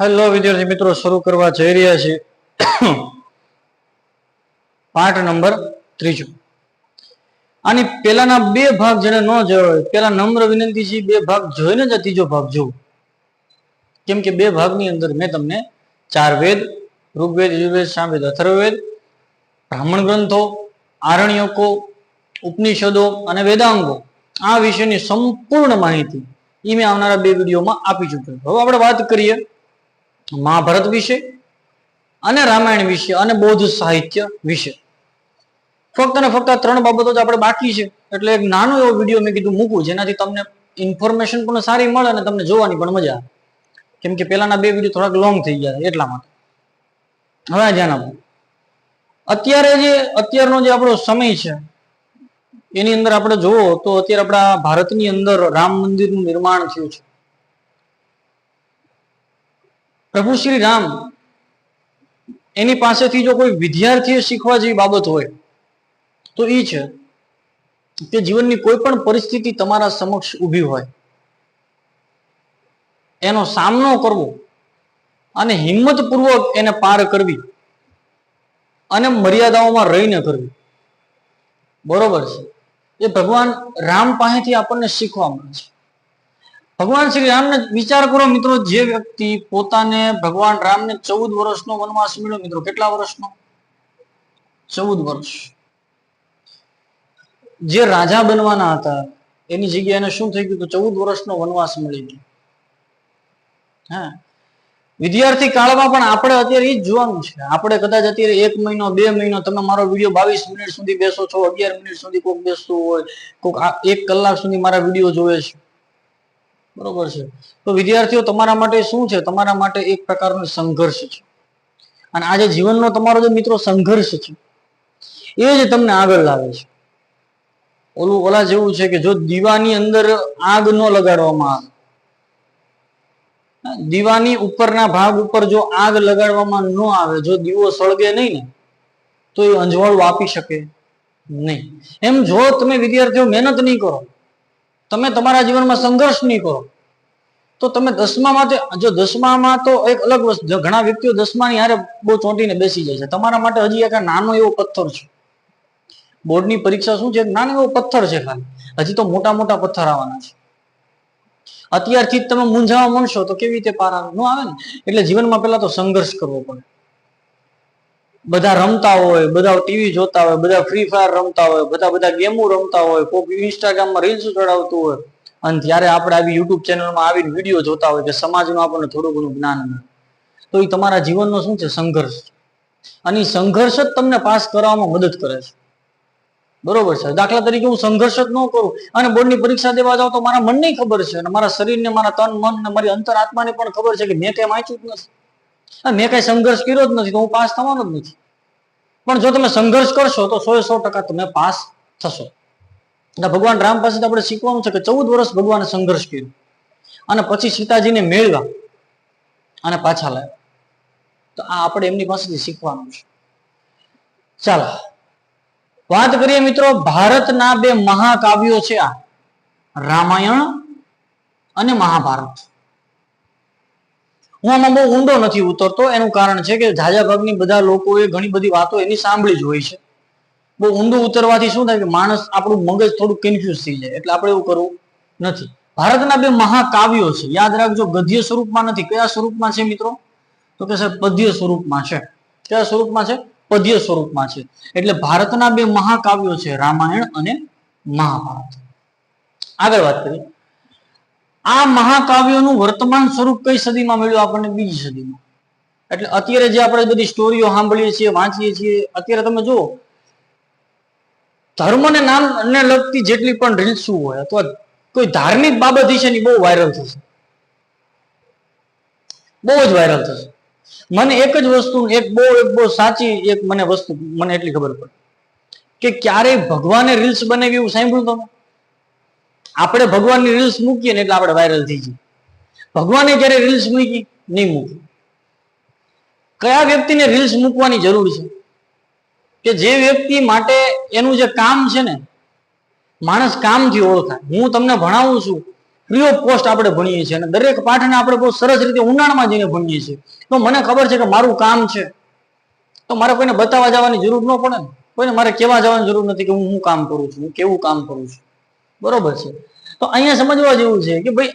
Hello વિદ્યાર્થી મિત્રો, શરૂ કરવા જઈ રહ્યા છીએ. પાઠ નંબર ત્રીજો. આની પેલાના બે ભાગ જેને ન જોયો હોય પેલા નમ્ર વિનંતી છે બે ભાગ જોઈને જ ત્રીજો ભાગ જોવો. કેમ કે બે ભાગની અંદર મેં તમને ચાર વેદ, ઋગ્વેદ યુર્વેદ સામવેદ, અથર્વવેદ, બ્રાહ્મણ ગ્રંથો, આરણ્યકો, ઉપનિષદો અને વેદાંગો આ વિશેની સંપૂર્ણ માહિતી એ મેં આવનારા બે વિડીયોમાં આપી ચૂક્યો હવે આપણે વાત કરીએ મહાભારત વિશે અને રામાયણ વિશે અને બૌદ્ધ સાહિત્ય વિશે. ફક્ત ને ફક્ત ત્રણ બાબતો જ આપણે બાકી છે. એટલે એક નાનો એવો વીડિયો મેં કીધું મૂકું, જેનાથી તમને ઇન્ફોર્મેશન પણ સારી મળે અને તમને જોવાની પણ મજા આવે. કેમ કે પેલાના બે વીડિયો થોડાક લોંગ થઈ ગયા એટલા માટે. હવે ધ્યાન આપો. અત્યારે જે, અત્યારનો જે આપણો સમય છે, એની અંદર આપણે જોવો તો અત્યારે આપણા ભારતની અંદર રામ મંદિરનું નિર્માણ થયું છે. પ્રભુ શ્રી રામ, એની પાસેથી જો કોઈ વિદ્યાર્થીએ શીખવા જેવી બાબત હોય, તો એ છે કે જીવનની કોઈ પણ પરિસ્થિતિ તમારા સમક્ષ ઊભી હોય. એનો સામનો કરવો અને હિંમતપૂર્વક એને પાર કરવી અને મર્યાદાઓમાં રહીને કરવી. બરોબર છે. એ ભગવાન રામ પાસેથી આપણને શીખવા મળે છે. ભગવાન શ્રી રામને વિચાર કરો મિત્રો, જે વ્યક્તિ પોતાને ભગવાન રામને ચૌદ વર્ષનો વનવાસ મળ્યો મિત્રો, કેટલા વર્ષનો? ચૌદ વર્ષ. જે રાજા બનવાના હતા, એની જગ્યાએ શું થઈ ગયું ચૌદ વર્ષનો વનવાસ મળી ગયો. હા. વિદ્યાર્થી કાળમાં પણ આપણે અત્યારે એ જ જોવાનું છે. આપણે કદાચ અત્યારે એક મહિનો, બે મહિનો, તમે મારો વીડિયો બાવીસ મિનિટ સુધી બેસો છો, અગિયાર મિનિટ સુધી કોઈક બેસતું હોય કોઈક એક કલાક સુધી મારા વીડિયો જોવે છે. બરોબર છે. તો વિદ્યાર્થીઓ તમારા માટે શું છે? તમારા માટે એક પ્રકારનો સંઘર્ષ છે. અને આજે જીવનનો તમારો જે મિત્રો સંઘર્ષ છે, એ જ તમને આગળ લાવે છે. ઓલું ઓલા જેવું છે કે જો દીવાની અંદર આગ ન લગાડવામાં આવે દીવાની ઉપરના ભાગ ઉપર જો આગ લગાડવામાં ન આવે, જો દીવો સળગે નહીં ને, તો એ અંજવાળું આપી શકે નહીં. એમ જો તમે વિદ્યાર્થીઓ મહેનત નહીં કરો, તમે તમારા જીવનમાં સંઘર્ષ નહીં કરો તો તમે દસમામાં જો દસમામાં તો એક અલગ વસ્તુ ઘણા વ્યક્તિઓ દસમાની હારે બહુ ચોંટીને બેસી જાય છે. તમારા માટે હજી એક નાનો એવો પથ્થર છે. બોર્ડની પરીક્ષા શું છે? નાનો એવો પથ્થર છે ખાલી. હજી તો મોટા મોટા પથ્થર આવવાના છે. અત્યારથી જ તમે મૂંઝાવા માંડશો તો કેવી રીતે પાર આવે? ન આવે ને? એટલે જીવનમાં પહેલા તો સંઘર્ષ કરવો પડે. બધા રમતા હોય, બધા ટીવી જોતા હોય, બધા ફ્રી ફાયર રમતા હોય, બધા બધા ગેમો રમતા હોય કોઈ ઇન્સ્ટાગ્રામમાં રીલ્સ ચડાવતું હોય. અને ત્યારે આપણે આવી યુટ્યુબ ચેનલમાં આવીને વીડિયો જોતા હોય કે સમાજનું આપણને થોડું ઘણું જ્ઞાન મળે, તો એ તમારા જીવનનો શું છે? સંઘર્ષ અને સંઘર્ષ જ તમને પાસ કરવામાં મદદ કરે છે. બરોબર છે? દાખલા તરીકે હું સંઘર્ષ જ ન કરું અને બોર્ડની પરીક્ષા દેવા જાઉં તો મારા મનને ખબર છે અને મારા શરીરને, મારા તન, મન ને મારી અંતર આત્માને પણ ખબર છે કે મેં કઈ વાંચ્યું જ નથી. અને મેં કઈ સંઘર્ષ કર્યો જ નથી, તો હું પાસ થવાનો જ નથી. પણ જો તમે સંઘર્ષ કરશો તો સો સો ટકા તમે પાસ થશો. ભગવાન રામ પાસે આપણે શીખવાનું છે કે ચૌદ વર્ષ ભગવાને સંઘર્ષ કર્યો. અને પછી સીતાજીને મેળવા અને પાછા લાવ્યા તો આ આપણે એમની પાસેથી શીખવાનું છે. ચાલો. વાત કરીએ મિત્રો, ભારતના બે મહાકાવ્યો છે આ. રામાયણ અને મહાભારત. હું આમાં બહુ ઊંડો નથી ઉતરતો, એનું કારણ છે કે ઝાઝા ભાગની બધા લોકોએ ઘણી બધી વાતો એની સાંભળી જ હોય છે. બહુ ઊંડું ઉતરવાથી શું થાય કે માણસ આપણું મગજ થોડું કન્ફ્યુઝ થઈ જાય. એટલે આપણે એવું કરવું નથી. ભારતના બે મહાકાવ્યો છે. યાદ રાખજો, ગદ્ય સ્વરૂપમાં નથી. કયા સ્વરૂપમાં છે મિત્રો? તો કે સાહેબ, પદ્ય સ્વરૂપમાં છે. કયા સ્વરૂપમાં છે? પદ્ય સ્વરૂપમાં છે. એટલે ભારતના બે મહાકાવ્યો છે, રામાયણ અને મહાભારત. આગળ વાત કરીએ. આ મહાકાવ્યોનું વર્તમાન સ્વરૂપ કઈ સદીમાં મળ્યું આપણને? બીજી સદીમાં. એટલે અત્યારે જે આપણે બધી સ્ટોરીઓ સાંભળીએ છીએ, વાંચીએ છીએ, અત્યારે તમે જુઓ ધર્મને નામને લગતી જેટલી પણ રીલ્સો હોય અથવા કોઈ ધાર્મિક બાબત છે ને બહુ વાયરલ થશે. બહુ જ વાયરલ થશે. મને એક જ વસ્તુ, એક બહુ એક બહુ સાચી એક મને વસ્તુ, મને એટલી ખબર પડે કે ક્યારેય ભગવાને રીલ્સ બનાવી એવું સાંભળ્યું તમે? આપણે ભગવાનની રીલ્સ મૂકીએ ને એટલે આપણે વાયરલ થઈ જઈએ. ભગવાને ક્યારે રીલ્સ મૂકી? નહીં મૂકી. કયા વ્યક્તિને રીલ્સ મૂકવાની જરૂર છે? કે જે વ્યક્તિ માટે એનું જે કામ છે ને, માણસ કામથી ઓળખાય. હું તમને ભણાવું છું ઓફ કોસ્ટ આપણે ભણીએ છીએ અને દરેક પાઠને આપણે બહુ સરસ રીતે ઊંડાણમાં જઈને ભણીએ છીએ. તો મને ખબર છે કે મારું કામ છે. તો મારે કોઈને બતાવવા જવાની જરૂર ન પડે ને. કોઈને મારે કહેવા જવાની જરૂર નથી કે હું શું કામ કરું છું, હું કેવું કામ કરું છું. બરોબર છે. તો અહીંયા સમજવા જેવું છે કે ભાઈ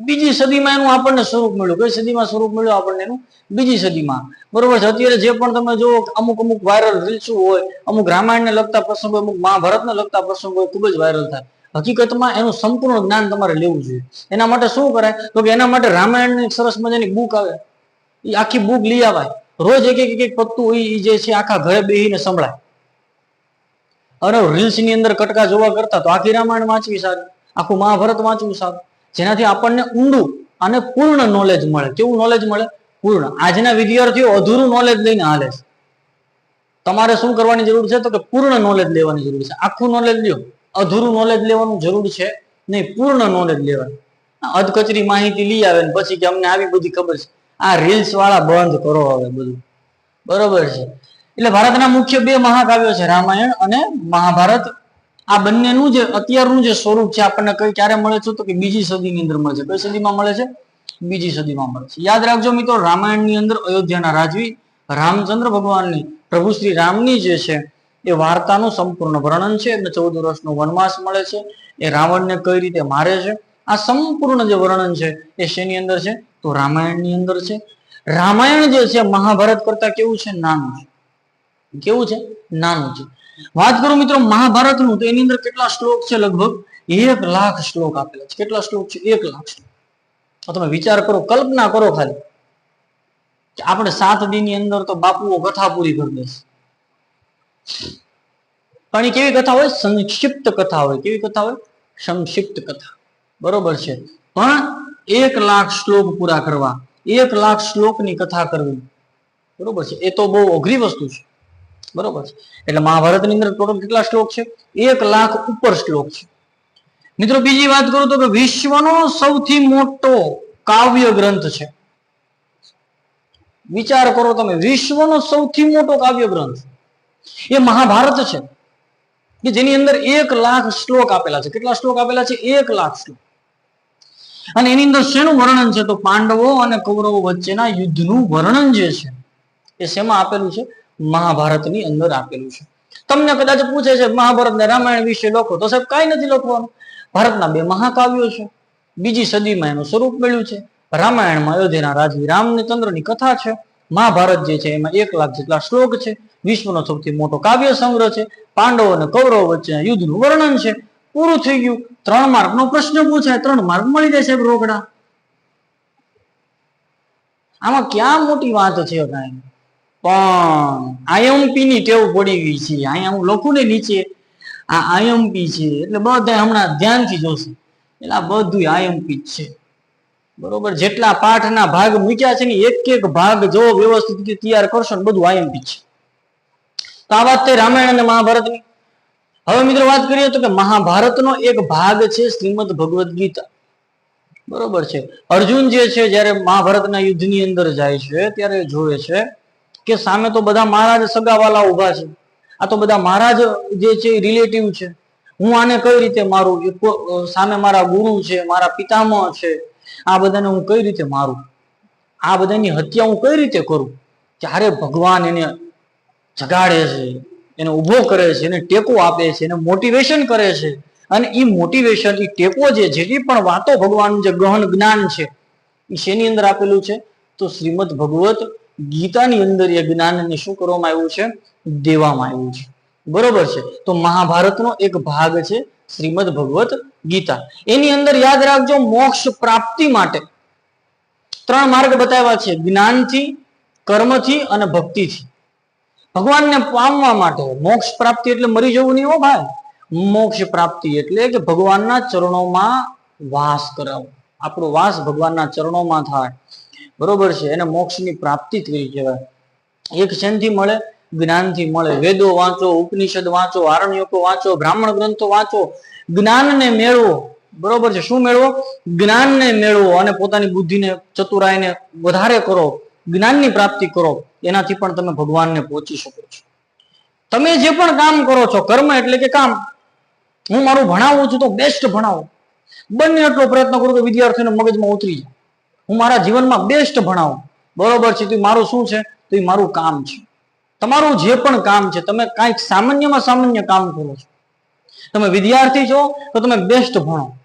બીજી સદીમાં એનું આપણને સ્વરૂપ મળ્યું. કઈ સદીમાં સ્વરૂપ મળ્યું આપણને એનું? બીજી સદીમાં. બરોબર છે. અત્યારે જે પણ તમે જો અમુક અમુક વાયરલ રીલ્સો હોય, અમુક રામાયણને લગતા પ્રસંગો, અમુક મહાભારતને લગતા પ્રસંગો ખૂબ જ વાયરલ થાય. હકીકતમાં એનું સંપૂર્ણ જ્ઞાન તમારે લેવું જોઈએ. એના માટે શું કરાય? તો કે એના માટે રામાયણની સરસ મજાની બુક આવે. એ આખી બુક લઈ આવાય રોજ એક એક એક પત્તું એ જે છે, આખા ઘરે બેહીને સંભળાય. અને રીલ્સની અંદર કટકા જોવા કરતા તો આખી રામાયણ વાંચવી સારી. આખું મહાભારત વાંચવું સારું. જેનાથી આપણને ઊંડું અને પૂર્ણ નોલેજ મળે. કેવું નોલેજ મળે? પૂર્ણ. આજના વિદ્યાર્થીઓ અધૂરું નોલેજ લઈને હાલે છે. તમારે શું કરવાની જરૂર છે? તો કે પૂર્ણ નોલેજ લેવાની જરૂર છે. આખું નોલેજ લ્યો. અધૂરું નોલેજ લેવાનું જરૂર છે નહીં, પૂર્ણ નોલેજ લેવાનું. અધકચરી માહિતી લઈ આવે ને પછી કે અમને આવી બધી ખબર છે. આ રીલ્સ વાળા બંધ કરો હવે બધું. બરોબર છે. એટલે ભારતના મુખ્ય બે મહાકાવ્યો છે રામાયણ અને મહાભારત. આ બંનેનું જે, અત્યારનું જે સ્વરૂપ છે, આપણને કઈ ક્યારે મળે છે તો કે બીજી સદીની અંદર મળે છે. કઈ સદીમાં મળે છે? બીજી સદીમાં મળે છે. યાદ રાખજો મિત્રો, રામાયણની અંદર અયોધ્યાના રાજવી રામચંદ્ર ભગવાનની, પ્રભુ શ્રી રામની જે છે, એ વાર્તાનું સંપૂર્ણ વર્ણન છે. એમને ચૌદ વર્ષનો વનવાસ મળે છે. એ રાવણને કઈ રીતે મારે છે? આ સંપૂર્ણ જે વર્ણન છે, એ શેની અંદર છે? તો રામાયણની અંદર છે. રામાયણ જે છે, મહાભારત કરતા કેવું છે? નાનું છે. કેવું છે? નાનું છે. વાત કરું મિત્રો મહાભારતનું, તો એની અંદર કેટલા શ્લોક છે લગભગ? એક લાખ શ્લોક આપેલા છે. કેટલા શ્લોક છે? એક લાખ શ્લોક. તમે વિચાર કરો, કલ્પના કરો ખાલી. આપણે સાત દિનની અંદર તો બાપુઓ કથા પૂરી કરી દેશે. પણ એ કેવી કથા હોય? સંક્ષિપ્ત કથા હોય. કેવી કથા હોય? સંક્ષિપ્ત કથા. બરોબર છે. પણ એક લાખ શ્લોક પૂરા કરવા. એક લાખ શ્લોકની કથા કરવી. બરોબર છે. એ તો બહુ અઘરી વસ્તુ છે. બરોબર એટલે મહાભારતની અંદર ટોટલ કેટલા શ્લોક છે? એક લાખ ઉપર શ્લોક છે. મિત્રો બીજી વાત કરું તો કે વિશ્વનો સૌથી મોટો કાવ્ય ગ્રંથ છે. વિચાર કરો તમે, વિશ્વનો સૌથી મોટો કાવ્ય ગ્રંથ એ મહાભારત છે. કે જેની અંદર એક લાખ શ્લોક આપેલા છે. કેટલા શ્લોક આપેલા છે? એક લાખ શ્લોક. અને એની અંદર શેનું વર્ણન છે? તો પાંડવો અને કૌરવો વચ્ચેના યુદ્ધનું વર્ણન જે છે, એ શેમાં આપેલું છે? મહાભારતની અંદર આપેલું છે. તમને કદાચ પૂછે છે મહાભારત ને રામાયણ વિશે લખો તો સાહેબ કાંઈ નથી લખવાનું. ભારતના બે મહાકાવ્યો છે. બીજી સદીમાં એનું સ્વરૂપ મળ્યું છે. રામાયણમાં અયોધ્યાના રાજવી રામચંદ્રની કથા છે. મહાભારત જે છે એમાં એક લાખ જેટલા શ્લોક છે. વિશ્વનો સૌથી મોટો કાવ્ય સંગ્રહ છે. પાંડવો અને કૌરવ વચ્ચેના યુદ્ધનું વર્ણન છે. પૂરું થઈ ગયું. ત્રણ માર્ક નો પ્રશ્ન પૂછાય. ત્રણ માર્ક મળી જાય સાહેબ રોકડા. આમાં ક્યાં મોટી વાત છે કાંઈ પણ આયમપી ની ટેવ પડી ગઈ છે. અહીંયા હું લખું ને નીચે, આ આયમપી છે. એટલે બધા હમણાં ધ્યાનથી જોશે. એટલે આ બધું આયમપી જ છે. બરોબર? જેટલા પાઠના ભાગ મૂક્યા છે ને એક એક ભાગ જો વ્યવસ્થિત તૈયાર કરશો ને, બધું આયમપી છે. તો આ વાત થઈ રામાયણ અને મહાભારતની. હવે મિત્રો વાત કરીએ તો કે મહાભારતનો એક ભાગ છે શ્રીમદ ભગવદ્ ગીતા. બરોબર છે? અર્જુન જે છે, જ્યારે મહાભારતના યુદ્ધની અંદર જાય છે, ત્યારે જોવે છે કે સામે તો બધા મહારાજ સગાવાલા ઊભા છે. આ તો બધા મહારાજ જે છે રિલેટિવ છે. હું આને કઈ રીતે મારું? સામે મારા ગુરુ છે, મારા પિતામહ છે. આ બધાને હું કઈ રીતે મારું? આ બધાની હત્યા હું કઈ રીતે કરું? ત્યારે ભગવાન એને જગાડે છે, એને ઊભો કરે છે, એને ટેકો આપે છે, એને મોટિવેશન કરે છે. અને એ મોટિવેશન એ ટેકો જે જેટલી પણ વાતો ભગવાન જે ગહન જ્ઞાન છે એ શેની અંદર આપેલું છે? તો શ્રીમદ ભગવત ગીતાની અંદર એ જ્ઞાનને શું કરવામાં આવ્યું છે? દેવામાં આવ્યું છે. બરોબર છે? તો મહાભારતનો એક ભાગ છે શ્રીમદ ભગવત ગીતા. એની અંદર યાદ રાખજો, મોક્ષ પ્રાપ્તિ માટે ત્રણ માર્ગ બતાવ્યા છે. જ્ઞાનથી, કર્મથી અને ભક્તિથી. ભગવાનને પામવા માટે મોક્ષ પ્રાપ્તિ એટલે મરી જવું નહીં હો ભાઈ. મોક્ષ પ્રાપ્તિ એટલે કે ભગવાનના ચરણોમાં વાસ કરાવો આપણો વાસ ભગવાનના ચરણોમાં થાય. બરોબર છે? એને મોક્ષની પ્રાપ્તિ થઈ કહેવાય. એક શેનથી મળે, જ્ઞાનથી મળે. વેદો વાંચો, ઉપનિષદ વાંચો, આરણ્યકો વાંચો, બ્રાહ્મણ ગ્રંથો વાંચો. જ્ઞાનને મેળવો. બરોબર છે? શું મેળવો? જ્ઞાનને મેળવો અને પોતાની બુદ્ધિને ચતુરાઈને વધારે કરો. જ્ઞાનની પ્રાપ્તિ કરો. એનાથી પણ તમે ભગવાનને પહોંચી શકો છો. તમે જે પણ કામ કરો છો, કર્મ એટલે કે કામ, હું મારું ભણાવું છું તો બેસ્ટ ભણાવો. બંને એટલો પ્રયત્ન કરું કે વિદ્યાર્થીઓને મગજમાં ઉતરી જાય. હું મારા જીવનમાં બેસ્ટ ભણાવું. બરોબર છે, તો મારું શું છે? તો એ મારું કામ છે. તમારું જે પણ કામ છે, તમે કાંઈક સામાન્યમાં સામાન્ય કામ કરો છો. તમે વિદ્યાર્થી છો, તો તમે બેસ્ટ ભણો.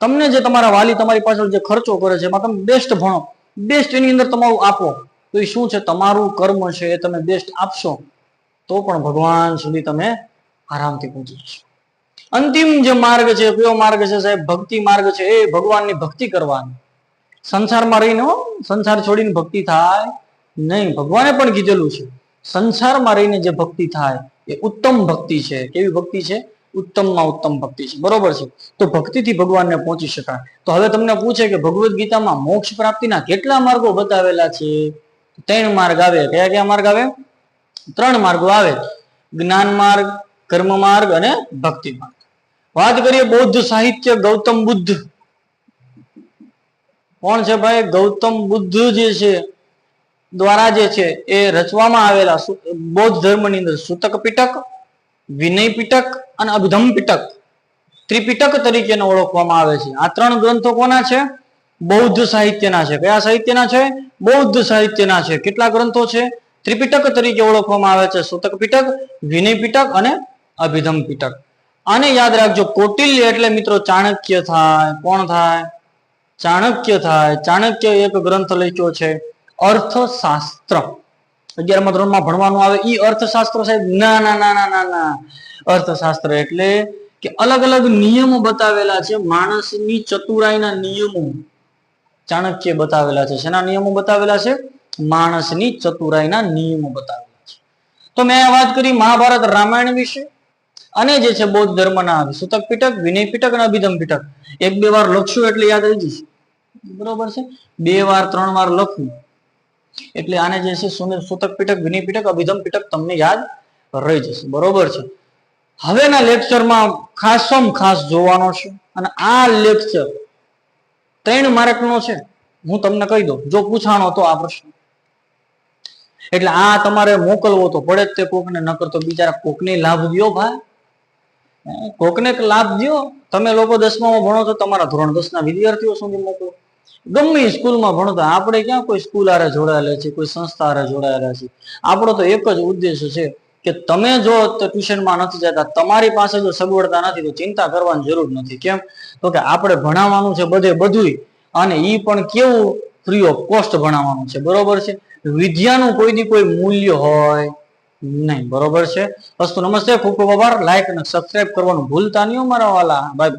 તમને જે તમારા વાલી તમારી પાછળ જે ખર્ચો કરે છે, એમાં તમે બેસ્ટ ભણો. બેસ્ટ એની અંદર તમારું આપો. તો એ શું છે? તમારું કર્મ છે, એ તમે બેસ્ટ આપશો, તો પણ ભગવાન સુધી તમે આરામથી પહોંચી જશો. અંતિમ જે માર્ગ છે, કયો માર્ગ છે સાહેબ? ભક્તિ માર્ગ છે, એ ભગવાનની ભક્તિ કરવાની. સંસારમાં રહીને સંસાર છોડીને ભક્તિ થાય નહીં. ભગવાને પણ કીધેલું છે, સંસારમાં રહીને જે ભક્તિ થાય એ ઉત્તમ ભક્તિ છે. કેવી ભક્તિ છે? ઉત્તમમાં ઉત્તમ ભક્તિ છે. બરોબર છે? તો ભક્તિથી ભગવાનને પહોંચી શકાય. તો હવે તમને પૂછે કે ભગવદ્ ગીતામાં મોક્ષ પ્રાપ્તિના કેટલા માર્ગો બતાવેલા છે? ત્રણ માર્ગ આવે. કયા કયા માર્ગ આવે? ત્રણ માર્ગો આવે. જ્ઞાન માર્ગ, કર્મ માર્ગ અને ભક્તિ માર્ગ. વાત કરીએ બૌદ્ધ સાહિત્ય ગૌતમ બુદ્ધ કોણ છે ભાઈ? ગૌતમ બુદ્ધ જે છે, દ્વારા જે છે, એ રચવામાં આવેલા બૌદ્ધ ધર્મની અંદર સૂતક પીટક, વિનય પિટક અને અભિધમ પીટક. ત્રિપિટક તરીકેને ઓળખવામાં આવે છે. આ ત્રણ ગ્રંથો કોના છે? બૌદ્ધ સાહિત્યના છે. કયા સાહિત્યના છે? બૌદ્ધ સાહિત્યના છે. કેટલા ગ્રંથો છે? ત્રિપિટક તરીકે ઓળખવામાં આવે છે. સૂતક પીટક, વિનય પીટક અને અભિધમ પીટક. આને યાદ રાખજો. કૌટિલ્ય એટલે મિત્રો ચાણક્ય થાય. કોણ થાય? ચાણક્ય થાય. ચાણક્ય એક ગ્રંથ લખ્યો છે, અર્થશાસ્ત્ર. અગિયારમા ધોરણમાં ભણવાનું આવે, ઈ અર્થશાસ્ત્ર સાહેબ, ના ના ના ના ના ના. અર્થશાસ્ત્ર એટલે કે અલગ અલગ નિયમો બતાવેલા છે, માણસની ચતુરાઈના નિયમો. ચાણક્ય બતાવેલા છે, શેના નિયમો બતાવેલા છે? માણસની ચતુરાઈના નિયમો બતાવેલા છે. તો મેં વાત કરી મહાભારત રામાયણ વિશે, અને જે છે બૌદ્ધ ધર્મના સૂતક પીટક વિનય પિટક અને અભિધમ પિટક એક બે વાર લખશું એટલે યાદ આવી જશે. બરોબર છે? બે વાર, ત્રણ વાર લખવું. એટલે આને જે છે સૂતક પીટક વિની પિટક અભિધમ પીટક તમને યાદ રહી જશે. બરોબર છે? હવેના લેક્ચરમાં ખાસમ ખાસ જોવાનો છે અને આ લેક્ચર ત્રણ માર્કનો છે. હું તમને કહી દઉં, જો પૂછાણો તો આ પ્રશ્ન. એટલે આ તમારે મોકલવો તો પડે જ તે કોકને ન કરતો બિચારા કોકને લાભ દ્યો ભાઈ કોકને લાભ દ્યો. તમે લોકો દસમામાં ભણો છો, તમારા ધોરણ દસ ના વિદ્યાર્થીઓ સુધી મોકલો. ગમે સ્કૂલમાં ભણતા આપણે ક્યાં કોઈ સ્કૂલ આરે જોડાયેલા છે, કોઈ સંસ્થા આરે જોડાયેલા છે? આપણો તો એક જ ઉદ્દેશ છે કે તમે જો ટ્યુશનમાં નથી જતા, તમારી પાસે જો સગવડતા નથી તો ચિંતા કરવાની જરૂર નથી. કેમ? તો કે આપણે ભણાવવાનું છે બધે બધું અને એ પણ કેવું ફ્રી ઓફ કોસ્ટ ભણાવવાનું છે, બરોબર છે? વિદ્યાનું કોઈ દી કોઈ મૂલ્ય હોય નહીં, બરોબર છે? વસ્તુ નમસ્તે, ખૂબ ખૂબ આભાર. લાઈક અને સબસ્ક્રાઇબ કરવાનું ભૂલતા નહીં મારા વાલા. બાય